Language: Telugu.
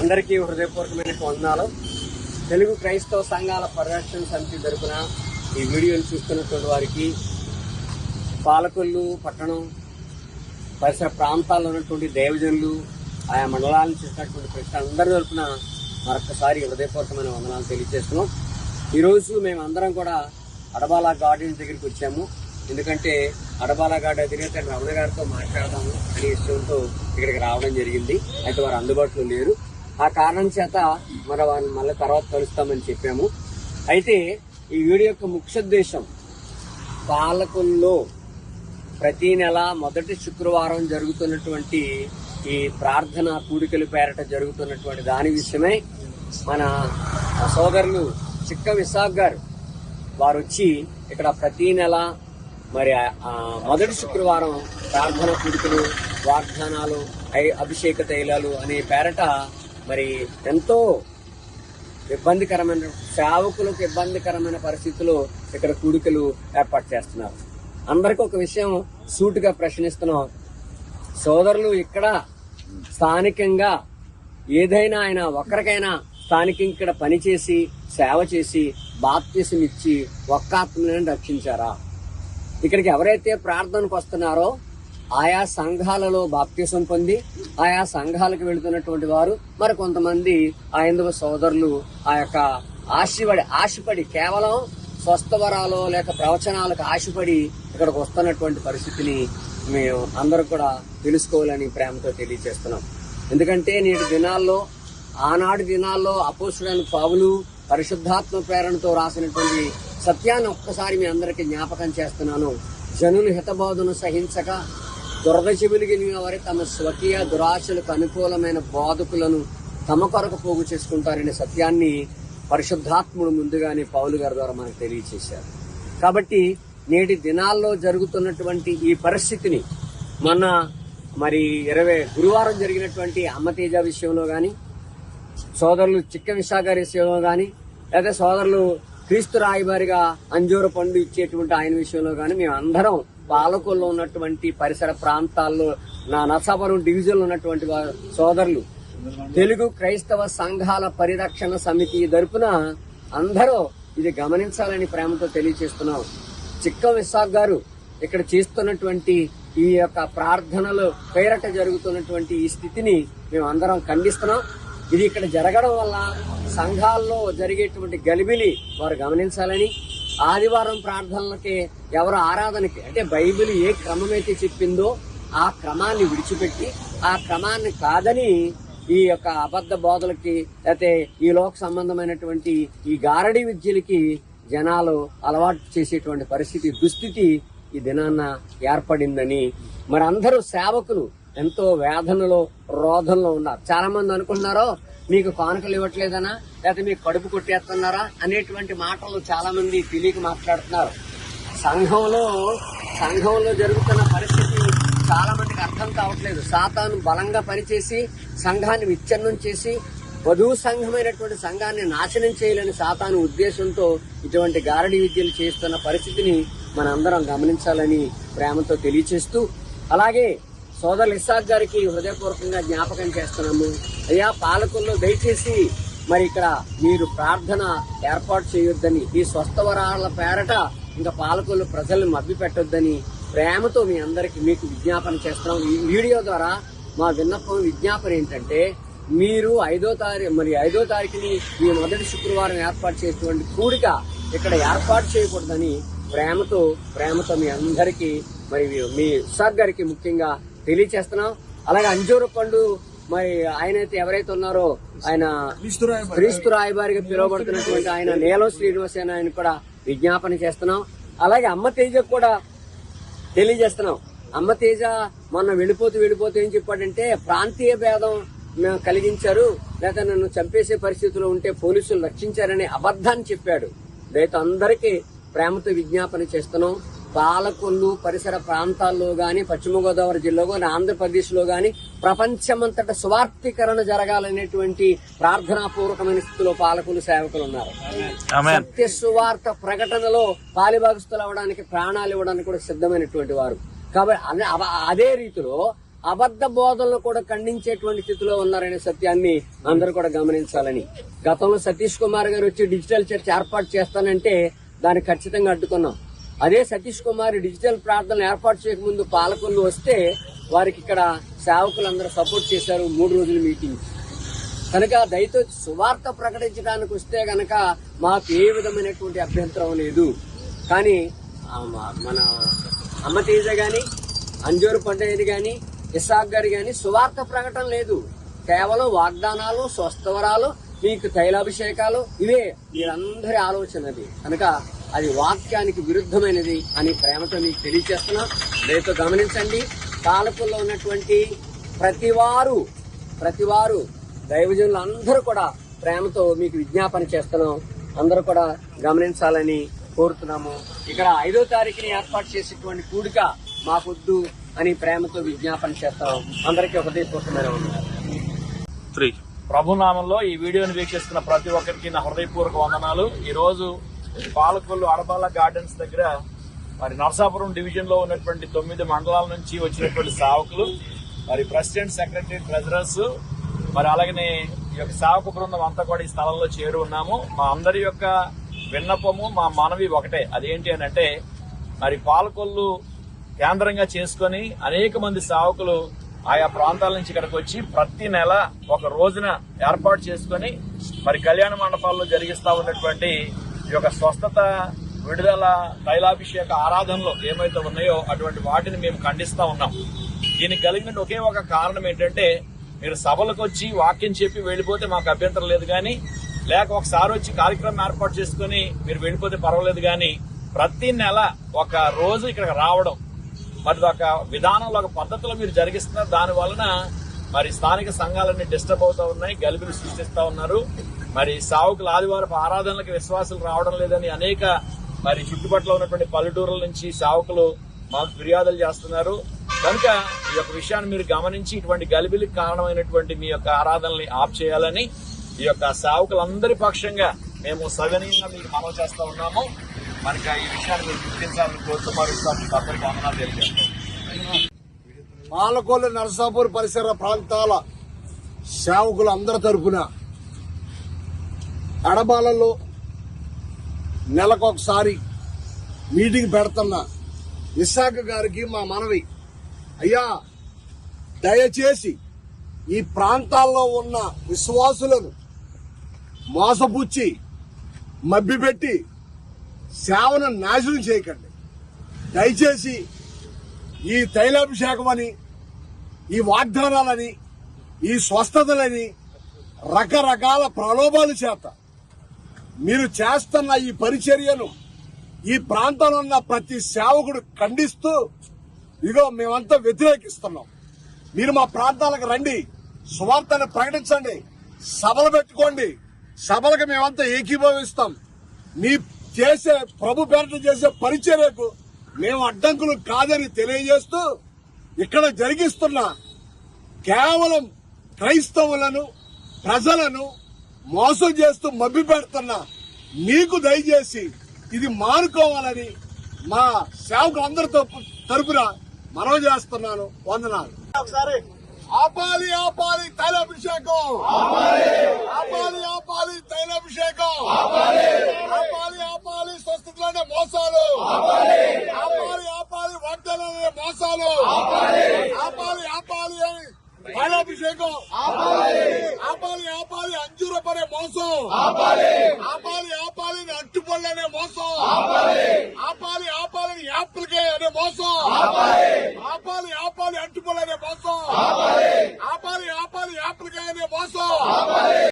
అందరికీ హృదయపూర్వకమైన వందనాలు. తెలుగు క్రైస్తవ సంఘాల పరిరక్షణ సమితి తరపున ఈ వీడియోని చూస్తున్నటువంటి వారికి పాలకొల్లు పట్టణం పరిసర ప్రాంతాల్లో ఉన్నటువంటి దేవజనులు ఆయా మండలాలను చేసినటువంటి ప్రశ్న అందరి తరపున మరొకసారి హృదయపూర్వకమైన వందనాలు తెలియజేస్తున్నాం. ఈరోజు మేమందరం కూడా అడబాల గార్డెన్ దగ్గరికి వచ్చాము. ఎందుకంటే అడబాల గార్డెన్ దగ్గర రమణ గారితో మాట్లాడదాము అనే విషయంతో ఇక్కడికి రావడం జరిగింది. అయితే వారు అందుబాటులో లేరు. ఆ కారణం చేత మరి వారిని మళ్ళీ తర్వాత కలుస్తామని చెప్పాము. అయితే ఈ వీడియో యొక్క ముఖ్యోద్దేశం పాలకుల్లో ప్రతి నెల మొదటి శుక్రవారం జరుగుతున్నటువంటి ఈ ప్రార్థన కూడికలు పేరట జరుగుతున్నటువంటి దాని విషయమై మన సోదరులు చిక్క విశాఖ్ గారు వారు వచ్చి ఇక్కడ ప్రతి నెల మరి మొదటి శుక్రవారం ప్రార్థన కూడికలు వాగ్దానాలు ఐ- అభిషేక తైలాలు అనే పేరట మరి ఎంతో ఇబ్బందికరమైన సేవకులకు ఇబ్బందికరమైన పరిస్థితులు ఇక్కడ కూడికలు ఏర్పాటు చేస్తున్నారు. అందరికీ ఒక విషయం సూటుగా ప్రశ్నిస్తున్నాం. సోదరులు ఇక్కడ స్థానికంగా ఏదైనా ఆయన ఒక్కరికైనా స్థానికంగా ఇక్కడ పనిచేసి సేవ చేసి బాప్తీసం ఇచ్చి ఒక్క ఆత్మలను రక్షించారా? ఇక్కడికి ఎవరైతే ప్రార్థనకు వస్తున్నారో ఆయా సంఘాలలో బాప్తీసం పొంది ఆయా సంఘాలకు వెళుతున్నటువంటి వారు మరి కొంతమంది ఐందవ సోదరులు ఆ యొక్క ఆశపడి ఆశపడి కేవలం స్వస్థవరాలు లేక ప్రవచనాలకు ఆశపడి ఇక్కడికి వస్తున్నటువంటి పరిస్థితిని మేము అందరూ కూడా తెలుసుకోవాలని ప్రేమతో తెలియజేస్తున్నాం. ఎందుకంటే నేటి దినాల్లో ఆనాడు దినాల్లో అపోసుడైన పావులు పరిశుద్ధాత్మ ప్రేరణతో రాసినటువంటి సత్యాన్ని ఒక్కసారి మీ అందరికీ జ్ఞాపకం చేస్తున్నాను. జనులు హితబోధను సహించక దురద చెవులు వారి తమ స్వకీయ దురాశలకు అనుకూలమైన బోధకులను తమ కొరకు పోగు చేసుకుంటారనే సత్యాన్ని పరిశుద్ధాత్ముడు ముందుగానే పౌలు గారి ద్వారా మనకు తెలియచేశారు. కాబట్టి నేటి దినాల్లో జరుగుతున్నటువంటి ఈ పరిస్థితిని మొన్న మరి ఇరవై గురువారం జరిగినటువంటి అమ్మతేజ విషయంలో కానీ సోదరులు చిక్క గారి విషయంలో కానీ లేదా సోదరులు క్రీస్తు రాయబారిగా అంజూర పండు ఇచ్చేటువంటి ఆయన విషయంలో కానీ మేము అందరం పాలకుల్లో ఉన్నటువంటి పరిసర ప్రాంతాల్లో నా నర్సాపురం డివిజన్ ఉన్నటువంటి సోదరులు. తెలుగు క్రైస్తవ సంఘాల పరిరక్షణ సమితి తరపున అందరూ ఇది గమనించాలని ప్రేమతో తెలియజేస్తున్నాం. చిక్క విశాఖ్ గారు ఇక్కడ చేస్తున్నటువంటి ఈ యొక్క ప్రార్థనలు పేరట జరుగుతున్నటువంటి ఈ స్థితిని మేము అందరం ఖండిస్తున్నాం. ఇది ఇక్కడ జరగడం వల్ల సంఘాల్లో జరిగేటువంటి గలిబిలి వారు గమనించాలని ఆదివారం ప్రార్థనలకి ఎవరు ఆరాధనకి అంటే బైబిల్ ఏ క్రమమైతే చెప్పిందో ఆ క్రమాన్ని విడిచిపెట్టి ఆ క్రమాన్ని కాదని ఈ యొక్క అబద్ధ బోధలకి లేకపోతే ఈ లోక సంబంధమైనటువంటి ఈ గారడి విద్యలకి జనాలు అలవాటు చేసేటువంటి పరిస్థితి దుస్థితి ఈ దినాన్న ఏర్పడిందని. మరి అందరూ సేవకులు ఎంతో వేదనలో రోధనలో ఉన్నారు. చాలా మంది అనుకుంటున్నారో మీకు కానుకలు ఇవ్వట్లేదనా? లేకపోతే మీకు కడుపు కొట్టేస్తున్నారా? అనేటువంటి మాటలు చాలా మంది తెలియక మాట్లాడుతున్నారు. సంఘంలో సంఘంలో జరుగుతున్న పరిస్థితి చాలా మందికి అర్థం కావట్లేదు. సాతాను బలంగా పనిచేసి సంఘాన్ని విచ్ఛిన్నం చేసి వధువు సంఘమైనటువంటి సంఘాన్ని నాశనం చేయాలని సాతాను ఉద్దేశంతో ఇటువంటి గారడి విద్యలు చేస్తున్న పరిస్థితిని మనందరం గమనించాలని ప్రేమతో తెలియచేస్తూ అలాగే సోదరు ఇసాక్ గారికి హృదయపూర్వకంగా జ్ఞాపకం చేస్తున్నాము. అయ్యా పాలకుల్లో దయచేసి మరి ఇక్కడ మీరు ప్రార్థన ఏర్పాటు చేయొద్దని ఈ స్వస్థవరాల పేరట ఇంకా పాలకులు ప్రజల్ని మభ్య పెట్టొద్దని ప్రేమతో మీ అందరికి మీకు విజ్ఞాపన చేస్తున్నాం. ఈ వీడియో ద్వారా మా విన్నపం విజ్ఞాపన ఏంటంటే మీరు ఐదో తారీఖు మరి ఐదో తారీఖుని ఈ మొదటి శుక్రవారం ఏర్పాటు చేసేటువంటి కూడిక ఇక్కడ ఏర్పాటు చేయకూడదని ప్రేమతో ప్రేమతో మీ అందరికీ మరి మీ ఇస్సాక్ గారికి ముఖ్యంగా తెలియచేస్తున్నాం. అలాగే అంజూరు పండు మరి ఆయన అయితే ఎవరైతే ఉన్నారో ఆయన క్రీస్తు రాయబారిగా పిలువబడుతున్నటువంటి ఆయన నీలం శ్రీనివాస్ ఆయన కూడా విజ్ఞాపన చేస్తున్నాం. అలాగే అమ్మ తేజ కూడా తెలియజేస్తున్నాం. అమ్మ తేజ మొన్న వెళ్ళిపోతూ వెళ్ళిపోతూ ఏం చెప్పాడంటే ప్రాంతీయ భేదం మేము కలిగించారు లేదా నన్ను చంపేసే పరిస్థితిలో ఉంటే పోలీసులు రక్షించారనే అబద్ధాన్ని చెప్పాడు. దయతో అందరికీ ప్రేమతో విజ్ఞాపన చేస్తున్నాం. పాలకొల్లు పరిసర ప్రాంతాల్లో గాని పశ్చిమ గోదావరి జిల్లాలో గాని ఆంధ్రప్రదేశ్లో గాని ప్రపంచమంతట స్వార్థీకరణ జరగాలనేటువంటి ప్రార్థనాపూర్వకమైన స్థితిలో పాలకులు సేవకులు ఉన్నారు. సత్య సువార్త ప్రకటనలో పాలిభాగస్తులు అవ్వడానికి ప్రాణాలు ఇవ్వడానికి కూడా సిద్ధమైనటువంటి వారు. కాబట్టి అదే రీతిలో అబద్ధ బోధనలు కూడా ఖండించేటువంటి స్థితిలో ఉన్నారనే సత్యాన్ని అందరూ కూడా గమనించాలని. గతంలో సతీష్ కుమార్ గారు వచ్చి డిజిటల్ చర్చ్ ఏర్పాటు చేస్తానంటే దాన్ని ఖచ్చితంగా అడ్డుకున్నాం. అదే సతీష్ కుమార్ డిజిటల్ ప్రార్థనలు ఏర్పాటు చేయకముందు పాలకులు వస్తే వారికి ఇక్కడ సేవకులందరూ సపోర్ట్ చేశారు మూడు రోజుల మీటింగ్. కనుక దయతో సువార్త ప్రకటించడానికి వస్తే గనక మాకు ఏ విధమైనటువంటి అభ్యంతరం లేదు. కానీ మన అమ్మ తేజ గాని అంజూరు పండుగని గాని ఇసాక్ గారి గాని సువార్త ప్రకటన లేదు. కేవలం వాగ్దానాలు స్వస్థవరాలు మీకు తైలాభిషేకాలు ఇవే మీరందరి ఆలోచన అది కనుక అది వాక్యానికి విరుద్ధమైనది అని ప్రేమతో మీకు తెలియజేస్తున్నాం. దయతో గమనించండి పాలకుల్లో ఉన్నటువంటి ప్రతివారు ప్రతివారు దైవజనులు అందరూ కూడా ప్రేమతో మీకు విజ్ఞాపన చేస్తున్నాం. అందరూ కూడా గమనించాలని కోరుతున్నాము. ఇక్కడ ఐదో తారీఖుని ఏర్పాటు చేసేటువంటి కూడిక మాకొద్దు అని ప్రేమతో విజ్ఞాపన చేస్తాం అందరికీ హృదయపూర్వకమైన త్రీ. ప్రభునామంలో ఈ వీడియోని వీక్షిస్తున్న ప్రతి ఒక్కరికి నా హృదయపూర్వక వందనాలు. ఈరోజు పాలకొల్లు అడబాల గార్డెన్స్ దగ్గర మరి నరసాపురం డివిజన్లో ఉన్నటువంటి తొమ్మిది మండలాల నుంచి వచ్చినటువంటి సావకులు మరి ప్రెసిడెంట్ సెక్రటరీ ట్రెజరర్స్ మరి అలాగనే ఈ యొక్క సేవక బృందం అంతా కూడా ఈ స్థలంలో చేరు ఉన్నాము. మా అందరి యొక్క విన్నపము మా మనవి ఒకటే. అదేంటి అని అంటే మరి పాలకొల్లు కేంద్రంగా చేసుకొని అనేక మంది సేవకులు ఆయా ప్రాంతాల నుంచి ఇక్కడికి వచ్చి ప్రతి నెల ఒక రోజున ఏర్పాటు చేసుకొని మరి కళ్యాణ మండపాల్లో జరిగిస్తా ఉన్నటువంటి ఈ యొక్క స్వస్థత విడుదల తైలాభిషేక ఆరాధనలో ఏమైతే ఉన్నాయో అటువంటి వాటిని మేము ఖండిస్తూ ఉన్నాం. దీనికి కలిగిన ఒకే ఒక కారణం ఏంటంటే మీరు సభలకు వచ్చి వాక్యం చెప్పి వెళ్ళిపోతే మాకు అభ్యంతరం లేదు కానీ లేక ఒకసారి వచ్చి కార్యక్రమం ఏర్పాటు చేసుకుని మీరు వెళ్ళిపోతే పర్వాలేదు కానీ ప్రతి నెల ఒక రోజు ఇక్కడికి రావడం మరి ఒక విధానంలో ఒక పద్ధతిలో మీరు జరిగిస్తున్నారు దాని వలన మరి స్థానిక సంఘాలన్నీ డిస్టర్బ్ అవుతా ఉన్నాయి గలిబిలు సృష్టిస్తూ ఉన్నారు. మరి సావుకుల ఆదివారపు ఆరాధనలకు విశ్వాసులు రావడం లేదని అనేక మరి చుట్టుపక్కల ఉన్నటువంటి పల్లెటూరుల నుంచి సావుకులు మాకు ఫిర్యాదులు చేస్తున్నారు. కనుక ఈ యొక్క విషయాన్ని మీరు గమనించి ఇటువంటి గలిబిలికి కారణమైనటువంటి మీ యొక్క ఆరాధనల్ని ఆప్ చేయాలని ఈ యొక్క సావుకులందరి పక్షంగా మేము సవినయంగా మీకు మనవి చేస్తూ ఉన్నాము. మనకి ఈ విషయాన్ని మీరు గుర్తించాలని కోరుతూ మరోసారి మీకు అందరికీ వందనాలు తెలియజేస్తాం నరసాపూర్ పరిసర ప్రాంతాల సేవకులు అందరి తరఫున అడబాలలో నెలకొకసారి మీటింగ్ పెడుతున్న విశాఖ గారికి మా మనవి. అయ్యా దయచేసి ఈ ప్రాంతాల్లో ఉన్న విశ్వాసులను మోసపుచ్చి మబ్బిపెట్టి సేవను నాశనం చేయకండి. దయచేసి ఈ తైలాభిషేకమని ఈ వాగ్దానాలని ఈ స్వస్థతలని రకరకాల ప్రలోభాలు చేత మీరు చేస్తున్న ఈ పరిచర్యను ఈ ప్రాంతంలో ఉన్న ప్రతి సేవకుడు ఖండిస్తూ ఇదిగో మేమంతా వ్యతిరేకిస్తున్నాం. మీరు మా ప్రాంతాలకు రండి సువార్తను ప్రకటించండి సభలు పెట్టుకోండి సభలకు మేమంతా ఏకీభవిస్తాం. మీ చేసే ప్రభు పేరట చేసే పరిచర్యకు మేము అడ్డంకులు కాదని తెలియజేస్తూ ఇక్కడ జరిగిస్తున్న కేవలం క్రైస్తవులను ప్రజలను మోసం చేస్తూ మభ్య పెడుతున్న మీకు దయచేసి ఇది మానుకోవాలని మా సేవకు అందరితో తరపున మనవి చేస్తున్నాను. వందనాలు. ఒకసారి ఆపాలి ఆపాలి తైలాభిషేకం. ఆపాలి. ఆపాలి తైలాభిషేకం. ఆపాలి. ఆపాలి స్వస్థతలోనే మోసాలు. ఆపాలి. ఆపాలి వాగ్దానాలనే మోసాలు. ఆపాలి. ఆపాలి అని తైలాభిషేకం ఆపాలి ఆపాలి అంజూర పడే మోసం. ఆపాలి. ఆపాలి అట్టుపళ్ళు అనే మోసం. ఆపాలి. ఆపాలి యాప్లకే అనే మోసం. ఆపాలి. ఆపాలి అట్టుపళ్ళు అనే మోసం. ఆపాలి. ఆపాలి యాప్లకే అనే మోసం.